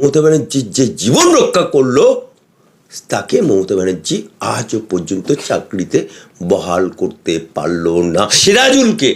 মমতা ব্যানার্জির যে জীবন রক্ষা করল, তাকে মমতা ব্যানার্জি আজও পর্যন্ত চাকরিতে বহাল করতে পারল না। সিরাজুলকে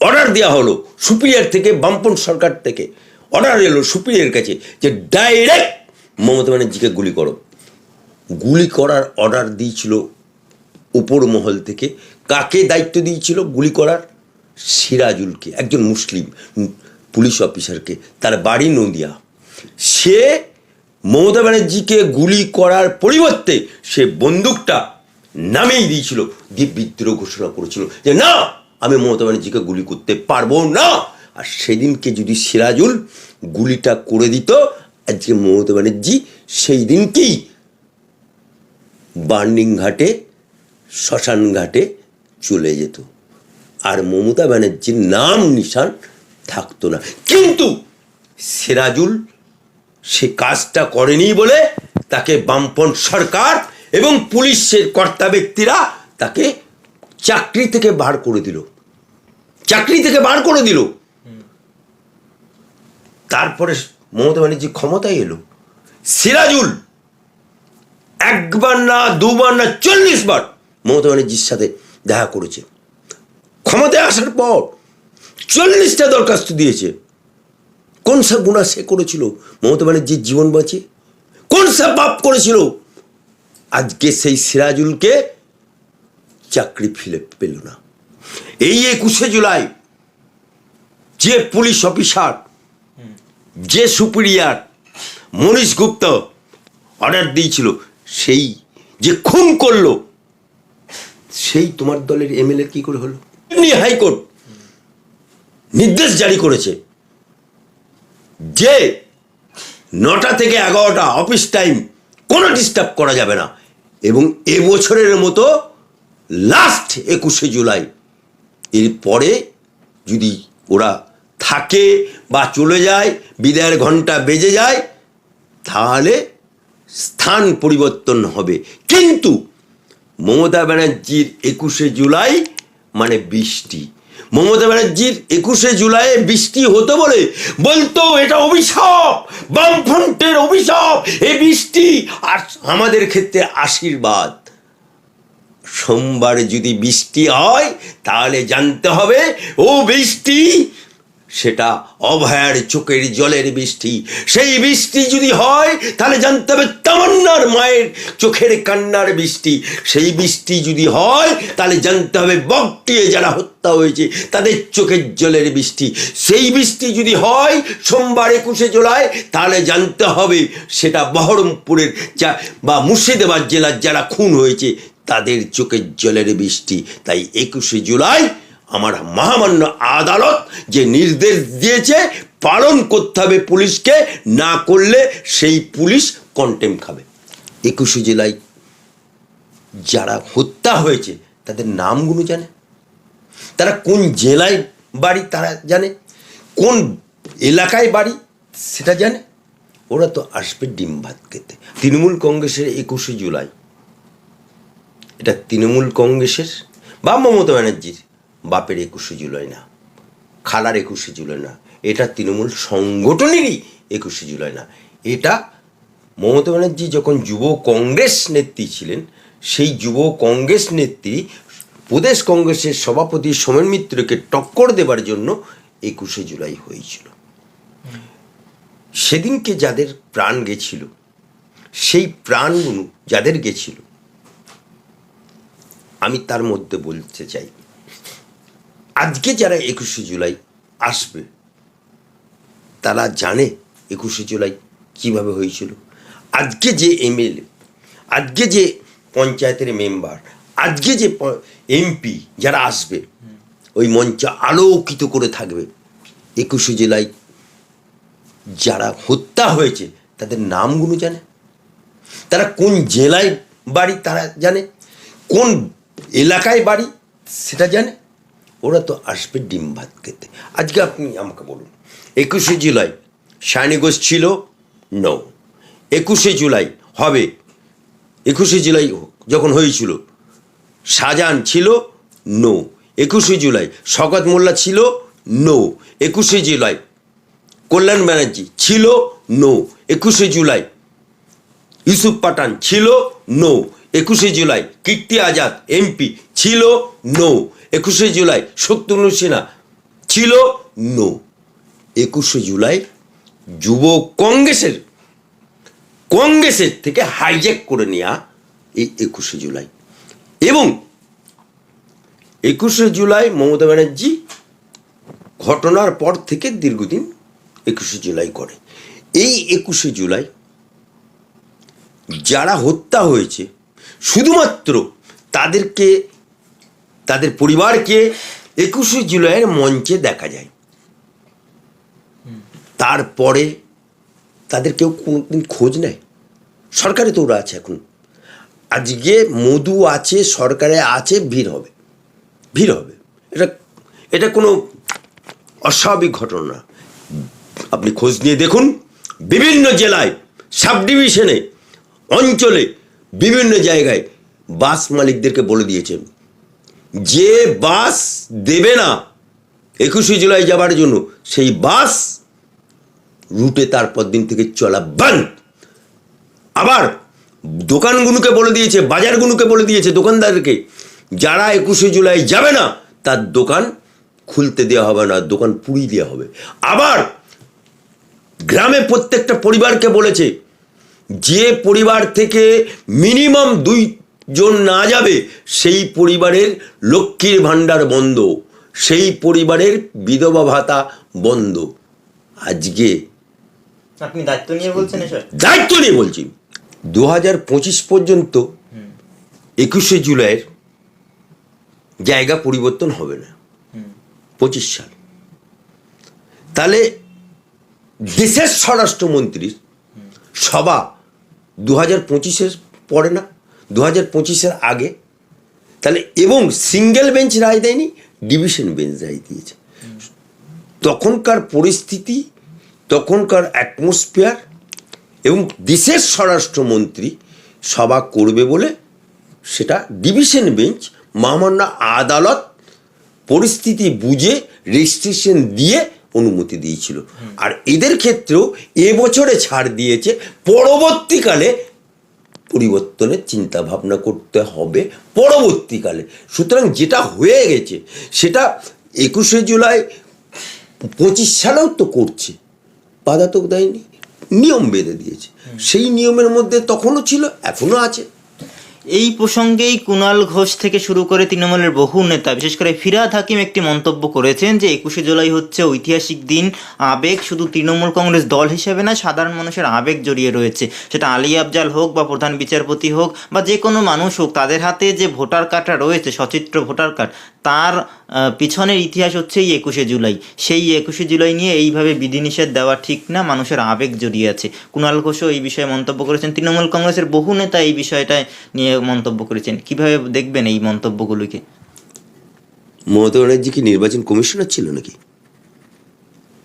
অর্ডার দেওয়া হলো সুপিরিয়ার থেকে বামপন সরকার থেকে। অর্ডার এলো সুপিরিয়ার কাছে যে ডাইরেক্ট মমতা ব্যানার্জিকে গুলি করো। গুলি করার অর্ডার দিয়েছিল উপর মহল থেকে। কাকে দায়িত্ব দিয়েছিল গুলি করার? সিরাজুলকে, একজন মুসলিম পুলিশ অফিসারকে। তার বাড়ি নদিয়া। সে মমতা ব্যানার্জিকে গুলি করার পরিবর্তে সে বন্দুকটা নামেই দিয়েছিল দিয়ে বিদ্রোহ ঘোষণা করেছিল যে, না, আমি মমতা ব্যানার্জিকে গুলি করতে পারব না। আর সেদিনকে যদি সিরাজুল গুলিটা করে দিত, আজকে মমতা ব্যানার্জি সেই দিনকেই বার্নিং ঘাটে, শ্মশান ঘাটে চলে যেত। আর মমতা ব্যানার্জির নাম নিশান থাকতো না। কিন্তু সিরাজুল সে কাজটা করেনি বলে তাকে বামপন সরকার এবং পুলিশের কর্তা ব্যক্তিরা তাকে চাকরি থেকে বার করে দিল। চাকরি থেকে বার করে দিল। তারপরে মমতা ব্যানার্জি ক্ষমতায় এলো। সিরাজুল একবার না, দুবার না, চল্লিশ বার মমতা ব্যানার্জির সাথে দেখা করেছে। ক্ষমতায় আসার পর চল্লিশটা দরখাস্ত দিয়েছে। কোন সা গুণা সে করেছিল? মমতা ব্যানার্জির জীবন বাঁচে কোন সা পাপ করেছিল? আজকে সেই সিরাজুলকে চাকরি ফিরে পেল না। এই একুশে জুলাই যে পুলিশ অফিসার, যে সুপিরিয়ার মনীষ গুপ্ত অর্ডার দিয়েছিল, সেই যে খুন করল, সেই তোমার দলের এমএলএ কি করে হলো? হাইকোর্ট নির্দেশ জারি করেছে। যে নটা থেকে এগারোটা অফিস টাইম কোনো ডিস্টার্ব করা যাবে না। এবং এবছরের মতো লাস্ট একুশে জুলাই। এরপরে যদি ওরা থাকে বা চলে যায়, বিদায়ের ঘণ্টা বেজে যায়, তাহলে স্থান পরিবর্তন হবে। কিন্তু মমতা ব্যানার্জির একুশে জুলাই মানে বৃষ্টি। মমতা ব্যানার্জির একুশে জুলাইয়ে বৃষ্টি হতো বলে বলতো, এটা অভিশাপ, বামফ্রন্টের অভিশাপ এ বৃষ্টি। আর আমাদের ক্ষেত্রে আশীর্বাদ। সোমবারে যদি বৃষ্টি হয়, তাহলে জানতে হবে, ও বৃষ্টি সেটা অভয়ার চোখের জলের বৃষ্টি। সেই বৃষ্টি যদি হয়, তাহলে জানতে হবে তামান্নার মায়ের চোখের কান্নার বৃষ্টি। সেই বৃষ্টি যদি হয়, তাহলে জানতে হবে বকটিয়ে যারা হত্যা হয়েছে, তাদের চোখের জলের বৃষ্টি। সেই বৃষ্টি যদি হয়, সোমবার একুশে জুলাই, তাহলে জানতে হবে সেটা বহরমপুরের যা বা মুর্শিদাবাদ জেলার যারা খুন হয়েছে, তাদের চোখের জলের বৃষ্টি। তাই একুশে জুলাই আমার মহামান্য আদালত যে নির্দেশ দিয়েছে, পালন করতে হবে পুলিশকে, না করলে সেই পুলিশ কন্টেম খাবে। একুশে জুলাই যারা হত্যা হয়েছে, তাদের নামগুলো জানে। তারা কোন জেলায় বাড়ি তারা জানে। কোন এলাকায় বাড়ি সেটা জানে। ওরা তো আসবে ডিম ভাত খেতে। তৃণমূল কংগ্রেসের একুশে জুলাই। এটা তৃণমূল কংগ্রেসের বা মমতা ব্যানার্জির বাপের একুশে জুলাই না, খালার একুশে জুলাই না, এটা তৃণমূল সংগঠনেরই একুশে জুলাই না। এটা মমতা ব্যানার্জি যখন যুব কংগ্রেস নেত্রী ছিলেন, সেই যুব কংগ্রেস নেত্রী প্রদেশ কংগ্রেসের সভাপতি সোমেন মিত্রকে টক্কর দেবার জন্য একুশে জুলাই হয়েছিল। সেদিনকে যাদের প্রাণ গেছিল, সেই প্রাণগুলো যাদের গেছিল, আমি তার মধ্যে বলতে চাই আজকে যারা একুশে জুলাই আসবে, তারা জানে একুশে জুলাই কীভাবে হয়েছিল। আজকে যে এমএলএ আজকে যে পঞ্চায়েতের মেম্বার, আজকে যে এমপি যারা আসবে, ওই মঞ্চ আলোকিত করে থাকবে। একুশে জুলাই যারা হত্যা হয়েছে, তাদের নামগুলো জানে। তারা কোন জেলায় বাড়ি তারা জানে, কোন এলাকায় বাড়ি সেটা জানে। ওরা তো আসবে ডিম ভাত খেতে। আজকে আপনি আমাকে বলুন, একুশে জুলাই সায়নিগোজ ছিল? নো একুশে জুলাই হবে? একুশে জুলাই যখন হয়েছিল, শাহজাহান ছিল? নো একুশে জুলাই শকত মোল্লা ছিল? নো একুশে জুলাই কল্যাণ ব্যানার্জি ছিল? নো একুশে জুলাই ইউসুফ পাঠান ছিল? নো একুশে জুলাই, কীর্তি আজাদ, এমপি, ছিল নো। একুশে জুলাই, শত্রুঘ্ন সিনহা ছিল নো। একুশে জুলাই, যুব কংগ্রেসের কংগ্রেসের থেকে হাইজ্যাক করে নেওয়া এই একুশে জুলাই। এবং একুশে জুলাই মমতা ব্যানার্জি ঘটনার পর থেকে দীর্ঘদিন একুশে জুলাই করে। এই একুশে জুলাই যারা হত্যা হয়েছে শুধুমাত্র তাদেরকে, তাদের পরিবারকে একুশে জুলাইয়ের মঞ্চে দেখা যায়। তারপরে তাদের কেউ কোনোদিন খোঁজ নেয়। সরকারে তো ওরা আছে এখন। আজকে মধু আছে, সরকারে আছে, ভিড় হবে। ভিড় হবে। এটা এটা কোনো অস্বাভাবিক ঘটনা। আপনি খোঁজ নিয়ে দেখুন। বিভিন্ন জেলায় সাব ডিভিশনে অঞ্চলে বিভিন্ন জায়গায় বাস মালিকদেরকে বলে দিয়েছেন যে বাস দেবে না একুশে জুলাই যাবার জন্য, সেই বাস রুটে তারপর দিন থেকে চলা বন্ধ। আবার দোকানগুলোকে বলে দিয়েছে, বাজারগুলোকে বলে দিয়েছে দোকানদারকে, যারা একুশে জুলাই যাবে না, তার দোকান খুলতে দেওয়া হবে না, দোকান পুড়িয়ে দেওয়া হবে। আবার গ্রামে প্রত্যেকটা পরিবারকে বলেছে যে পরিবার থেকে মিনিমাম দুই জন না যাবে সেই পরিবারের লক্ষ্মীর ভাণ্ডার বন্ধ। সেই পরিবারের বিধবা ভাতা বন্ধ। আজকে আপনি দায়িত্ব নিয়ে বলছেন দায়িত্ব নিয়ে বলছি। দু হাজার পঁচিশ পর্যন্ত একুশে জুলাইয়ের জায়গা পরিবর্তন হবে না। পঁচিশ সাল। তাহলে দেশের স্বরাষ্ট্রমন্ত্রীর সভা দু হাজার পঁচিশের পরে না দু হাজার পঁচিশের আগে, তাহলে এবং সিঙ্গেল বেঞ্চ রায় দেয়নি ডিভিশন বেঞ্চ রায় দিয়েছে। তখনকার পরিস্থিতি, তখনকার অ্যাটমসফিয়ার এবং দেশের স্বরাষ্ট্রমন্ত্রী সভা করবে বলে সেটা ডিভিশন বেঞ্চ মহামান্য আদালত পরিস্থিতি বুঝে রেজিস্ট্রেশন দিয়ে অনুমতি দিয়েছিল। আর এদের ক্ষেত্রেও এবছরে ছাড় দিয়েছে। পরবর্তীকালে পরিবর্তনের চিন্তা ভাবনা করতে হবে পরবর্তীকালে। সুতরাং যেটা হয়ে গেছে, সেটা একুশে জুলাই পঁচিশ সালেও তো করছে। বাধা তো দেয়নি, নিয়ম বেঁধে দিয়েছে। সেই নিয়মের মধ্যে তখনও ছিল, এখনও আছে। এই প্রসঙ্গেই কুণাল ঘোষ থেকে শুরু করে তৃণমূলের বহু নেতা, বিশেষ করে ফিরাদ হাকিম একটি মন্তব্য করেছেন যে, একুশে জুলাই হচ্ছে ঐতিহাসিক দিন, আবেগ শুধু তৃণমূল কংগ্রেস দল হিসেবে না, সাধারণ মানুষের আবেগ জড়িয়ে রয়েছে। সেটা আলী আফজাল হোক বা প্রধান বিচারপতি হোক বা যে কোনো মানুষ হোক, তাদের হাতে যে ভোটার কার্ডটা রয়েছে, সচিত্র ভোটার কার্ড, তার পিছনের ইতিহাস হচ্ছে এই একুশে জুলাই। সেই একুশে জুলাই নিয়ে এইভাবে বিধিনিষেধ দেওয়া ঠিক না, মানুষের আবেগ জড়িয়ে আছে। কুণাল ঘোষও এই বিষয়ে মন্তব্য করেছেন। তৃণমূল কংগ্রেসের বহু নেতা এই বিষয়টা নিয়ে মন্তব্য করেছেন। কীভাবে দেখবেন এই মন্তব্যগুলিকে? মমতা ব্যানার্জি কি নির্বাচন কমিশনার ছিল নাকি?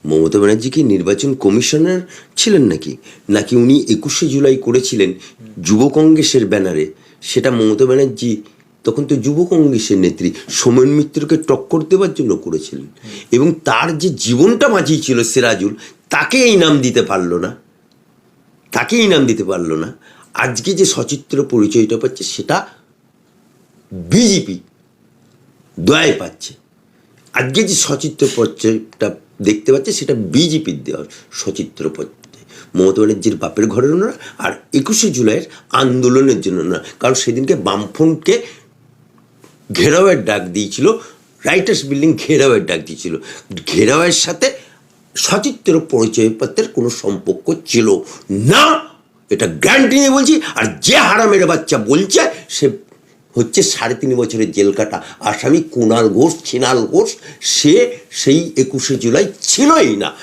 মমতা ব্যানার্জি কি নির্বাচন কমিশনার ছিলেন নাকি? নাকি উনি একুশে জুলাই করেছিলেন যুব কংগ্রেসের ব্যানারে? সেটা মমতা ব্যানার্জি তখন তো যুব কংগ্রেসের নেত্রী সোমেন মিত্রকে টক্কর দেওয়ার জন্য করেছিলেন। এবং তার যে জীবনটা বাঁচিয়েছিল সিরাজুল, তাকে এই নাম দিতে পারল না। তাকে এই নাম দিতে পারল না। আজকে যে সচিত্র পরিচয়টা পাচ্ছে, সেটা বিজেপি দয়ায় পাচ্ছে। আজকে যে সচিত্র পরিচয়টা দেখতে পাচ্ছে, সেটা বিজেপির দেওয়া সচিত্র পরিচয় মমতা ব্যানার্জির বাপের ঘরের না আর একুশে জুলাইয়ের আন্দোলনের জন্য না কারণ সেদিনকে বামফ্রন্টকে ঘেরাওয়ের ডাক দিয়েছিল রাইটার্স বিল্ডিং ঘেরাওয়ের ডাক দিয়েছিল। ঘেরাওয়ের সাথে সচিত্র পরিচয়পত্রের কোনো সম্পর্ক ছিল না। এটা গ্যারান্টি নিয়ে বলছি, আর যে হারামের বাচ্চা বলছে, সে হচ্ছে সাড়ে তিন বছরের জেল কাটা। আসামি কুণাল ঘোষ, ছিনাল ঘোষ, সে সেই একুশে জুলাই ছিলই না।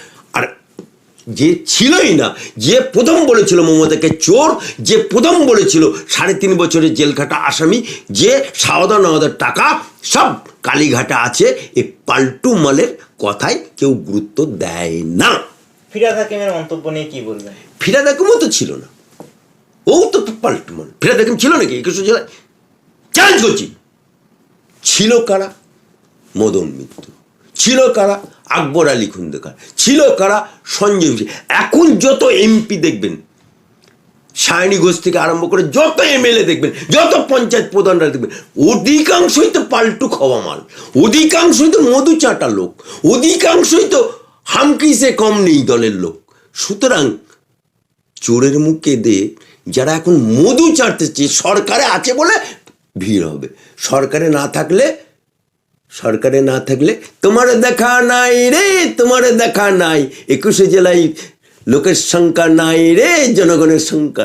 যে ছিলই না যে প্রথম বলেছিল মমতাকে চোর যে প্রথম বলেছিল সাড়ে তিন বছরের জেল কাটা আসামি যে সাওদা নওদার টাকা সব কালীঘাটে আছে এই পাল্টু মালের কথায় কেউ গুরুত্ব দেয় না। ফিরাদ হাকিমের মন্তব্য নিয়ে কি বলবেন? ফিরাদ হাকিমও তো ছিল না। ও তো পাল্টু মাল। ফিরাদ হাকিম ছিল নাকি? একুশে জেলায় চ্যালেঞ্জ করছি। ছিল কারা? মদন মিত্র। ছিল কারা? আকবর আলী খুন্দকার। ছিল কারা? সঞ্জয় এখন যত এমপি দেখবেন, সায়নী ঘোষ থেকে আরম্ভ করে যত এমএলএ দেখবেন, যত পঞ্চায়েত প্রধানরা দেখবেন, অধিকাংশই তো পাল্টু খাওয়া মাল। অধিকাংশই তো মধু চাটা লোক। অধিকাংশই তো হামকিসে কম নেই দলের লোক। সুতরাং চোরের মুখে দে, যারা এখন মধু চাটতেছে, সরকারে আছে বলে ভিড় হবে। সরকারে না থাকলে সরকারে না থাকলে তোমার দেখা নাই রে, তোমার দেখা নাই। একুশে জেলায় লোকের সংখ্যা নাই রে, জনগণের সংখ্যা